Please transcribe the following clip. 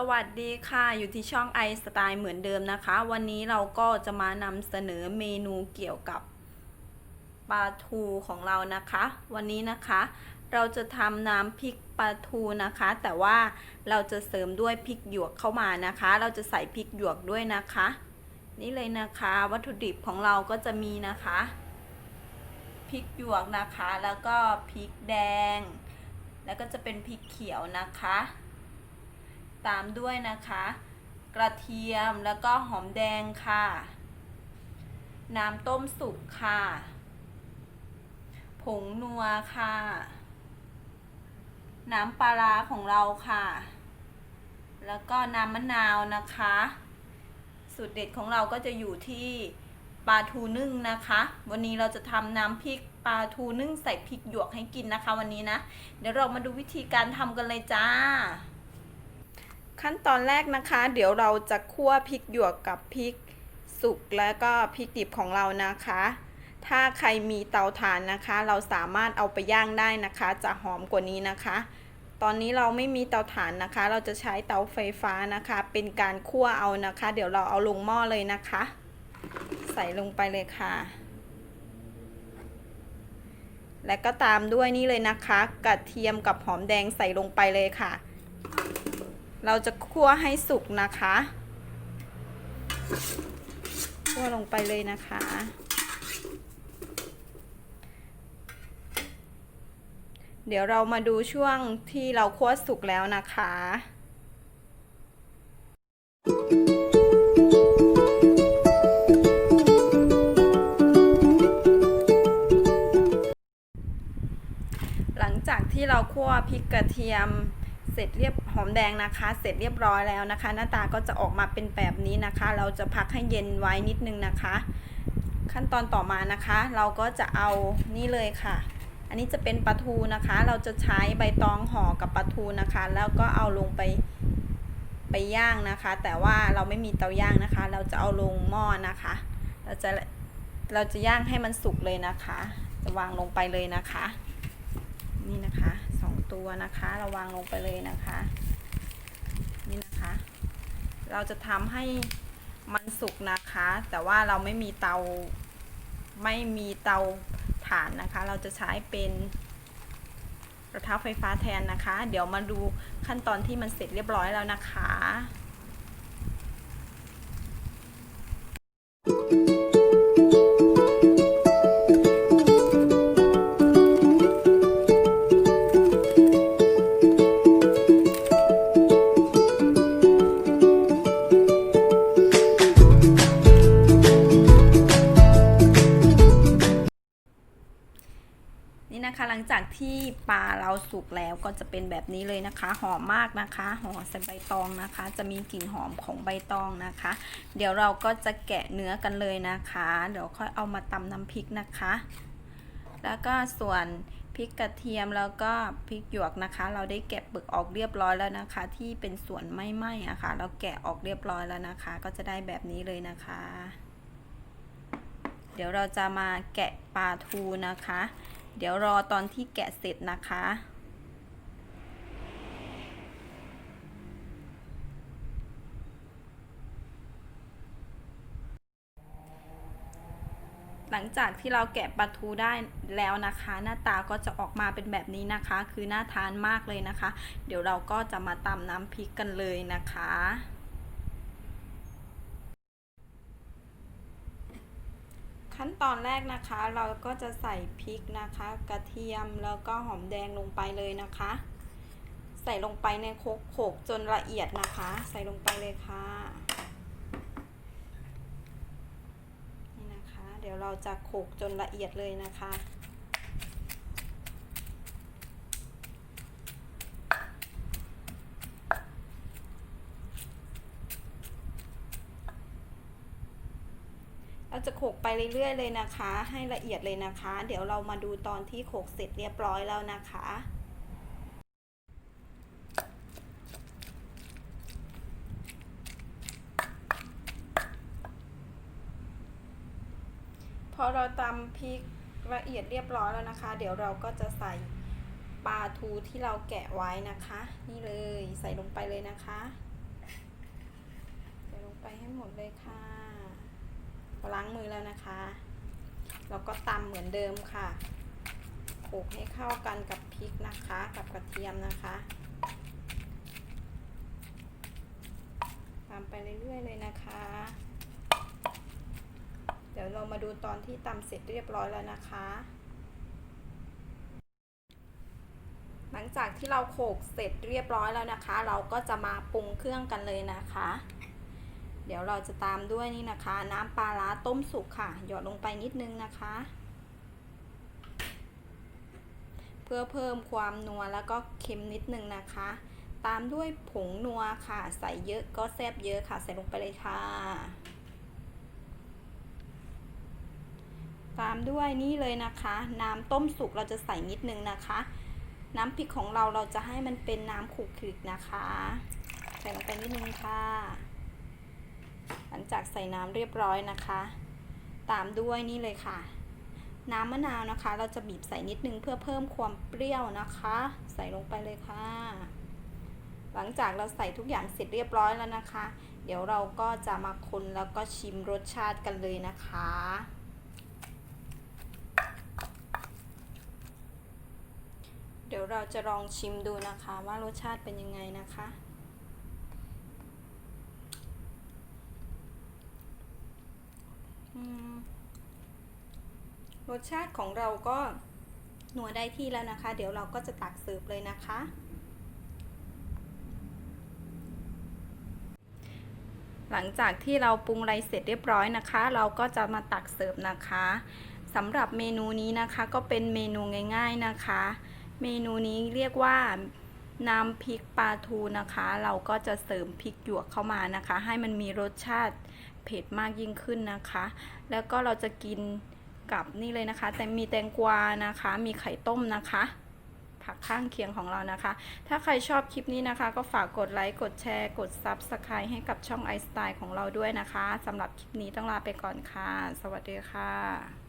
สวัสดีค่ะอยู่ที่ช่องไอสไตล์เหมือนเดิมนะคะ วันนี้เราก็จะมานำเสนอเมนูเกี่ยวกับปลาทูของเรานะคะ วันนี้นะคะ เราจะทำน้ำพริกปลาทูนะคะ แต่ว่าเราจะเสริมด้วยพริกหยวกเข้ามานะคะ เราจะใส่พริกหยวกด้วยนะคะ นี่เลยนะคะ วัตถุดิบของเราก็จะมีนะคะพริกหยวกนะคะ แล้วก็พริกแดง แล้วก็จะเป็นพริกเขียวนะคะ ตามด้วยนะคะ กระเทียมแล้วก็หอมแดงค่ะ น้ำต้มสุกค่ะ ผงนัวค่ะ น้ำปลาร้าของเราค่ะ แล้วก็น้ำมะนาวนะคะ สูตรเด็ดของเราก็จะอยู่ที่ปลาทูนึ่งนะคะ วันนี้เราจะทำน้ำพริกปลาทูนึ่งใส่พริกหยวกให้กินนะคะ วันนี้นะ เดี๋ยวเรามาดูวิธีการทำกันเลยจ้า ขั้นตอนแรกนะคะ เดี๋ยวเราจะคั่วพริกหยวกกับพริกสุกแล้วก็พริกดิบของเรานะคะ ถ้าใครมีเตาถ่านนะคะ เราสามารถเอาไปย่างได้นะคะ จะหอมกว่านี้นะคะ ตอนนี้เราไม่มีเตาถ่านนะคะ เราจะใช้เตาไฟฟ้านะคะ เป็นการคั่วเอานะคะ เดี๋ยวเราเอาลงหม้อเลยนะคะ ใส่ลงไปเลยค่ะ และก็ตามด้วยนี่เลยนะคะ กระเทียมกับหอมแดงใส่ลงไปเลยค่ะ เราจะคั่วให้สุกนะคะคั่วลงไปเลยนะคะ เดี๋ยวเรามาดูช่วงที่เราคั่วสุกแล้วนะคะหลังจากที่เราคั่วพริกกระเทียม เสร็จเรียบหอมแดงนะคะ เสร็จเรียบร้อยแล้วนะคะ หน้าตาก็จะออกมาเป็นแบบนี้นะคะ เราจะพักให้เย็นไว้นิดนึงนะคะ ขั้นตอนต่อมานะคะ เราก็จะเอานี่เลยค่ะ อันนี้จะเป็นปลาทูนะคะ เราจะใช้ใบตองห่อกับปลาทูนะคะ แล้วก็เอาลงไปไปย่างนะคะ แต่ว่าเราไม่มีเตาย่างนะคะ เราจะเอาลงหม้อนะคะ เราจะเราจะย่างให้มันสุกเลยนะคะ จะวางลงไปเลยนะคะ นี่นะคะ ตัวนะคะ เราวางลงไปเลยนะคะ นี่นะคะ เราจะทำให้มันสุกนะคะ แต่ว่าเราไม่มีเตาไม่มีเตาถ่านนะคะ เราจะใช้เป็นกระทะไฟฟ้าแทนนะคะ เดี๋ยวมาดูขั้นตอนที่มันเสร็จเรียบร้อยแล้วนะคะ ที่ปลาเราสุกแล้วก็จะเป็นแบบนี้เลยนะคะ หอมมากนะคะห่อใส่ใบตองนะคะ จะมีกลิ่นหอมของใบตองนะคะ เดี๋ยวเราก็จะแกะเนื้อกันเลยนะคะ เดี๋ยวค่อยเอามาตำน้ำพริกนะคะ แล้วก็ส่วนพริกกระเทียมแล้วก็พริกหยวกนะคะ เราได้แกะเปลือกออกเรียบร้อยแล้วนะคะ ที่เป็นส่วนไม่ไหม้อะคะ่ะ เราแกะออกเรียบร้อยแล้วนะคะ ก็จะได้แบบนี้เลยนะคะ เดี๋ยวเราจะมาแกะปลาทูนะคะ เดี๋ยวรอตอนที่แกะเสร็จนะคะ หลังจากที่เราแกะปลาทูได้แล้วนะคะ หน้าตาก็จะออกมาเป็นแบบนี้นะคะ คือน่าทานมากเลยนะคะ เดี๋ยวเราก็จะมาตำน้ำพริกกันเลยนะคะ ขั้นตอนแรกนะคะเราก็จะใส่พริกนะคะ กระเทียมแล้วก็หอมแดงลงไปเลยนะคะ ใส่ลงไปในโคกโขกจนละเอียดนะคะ ใส่ลงไปเลยค่ะนี่นะคะ เดี๋ยวเราจะโขกจนละเอียดเลยนะคะ เราจะโขกไปเรื่อยๆเลยนะคะ ให้ละเอียดเลยนะคะ เดี๋ยวเรามาดูตอนที่โขกเสร็จเรียบร้อยแล้วนะคะพอเราตำพริกละเอียดเรียบร้อยแล้วนะคะ เดี๋ยวเราก็จะใส่ปลาทูที่เราแกะไว้นะคะ นี่เลยใส่ลงไปเลยนะคะ ใส่ลงไปให้หมดเลยค่ะ ล้างมือแล้วนะคะแล้วก็ตำเหมือนเดิมค่ะโขลกให้เข้ากันกับพริกนะคะ กับกระเทียมนะคะตำไปเรื่อยๆเลยนะคะ เดี๋ยวเรามาดูตอนที่ตำเสร็จเรียบร้อยแล้วนะคะ หลังจากที่เราโขลกเสร็จเรียบร้อยแล้วนะคะ เราก็จะมาปรุงเครื่องกันเลยนะคะ เดี๋ยวเราจะตามด้วยนี่นะคะ น้ำปลาร้าต้มสุกค่ะ หยอดลงไปนิดนึงนะคะ เพื่อเพิ่มความนัวแล้วก็เค็มนิดนึงนะคะ ตามด้วยผงนัวค่ะ ใส่เยอะก็แซ่บเยอะค่ะ ใส่ลงไปเลยค่ะ ตามด้วยนี่เลยนะคะ น้ำต้มสุกเราจะใส่นิดนึงนะคะ น้ำพริกของเราเราจะให้มันเป็นน้ำขูกคลิกนะคะ ใส่ลงไปนิดนึงค่ะ ลังจากใส่น้ำเรียบร้อยนะคะ ตามด้วยนี่เลยค่ะ น้ำมะนาวนะคะ เราจะบีบใส่นิดนึงเพื่อเพิ่มความเปรี้ยวนะคะ ใส่ลงไปเลยค่ะ หลังจากเราใส่ทุกอย่างเสร็จเรียบร้อยแล้วนะคะ เดี๋ยวเราก็จะมาคนแล้วก็ชิมรสชาติกันเลยนะคะเดี๋ยวเราจะลองชิมดูนะคะว่ารสชาติเป็นยังไงนะคะ อืม รสชาติของเราก็หนัวได้ที่แล้วนะคะ เดี๋ยวเราก็จะตักเสิร์ฟเลยนะคะ หลังจากที่เราปรุงไรเสร็จเรียบร้อยนะคะ เราก็จะมาตักเสิร์ฟนะคะสำหรับเมนูนี้นะคะก็เป็นเมนูง่าย ๆนะคะ เมนูนี้เรียกว่าน้ำพริกปลาทูนะคะ เราก็จะเสริมพริกหยวกเข้ามานะคะ ให้มันมีรสชาติ เผ็ดมากยิ่งขึ้นนะคะ แล้วก็เราจะกินกับนี่เลยนะคะ แต่มีแตงกวานะคะ มีไข่ต้มนะคะ ผักข้างเคียงของเรานะคะ ถ้าใครชอบคลิปนี้นะคะ ก็ฝากกดไลค์กดแชร์ กด s u b สไครต์ให้กับช่องไอสไตล์ของเราด้วยนะคะสำหรับคลิปนี้ต้องลาไปก่อนค่ะ สวัสดีค่ะ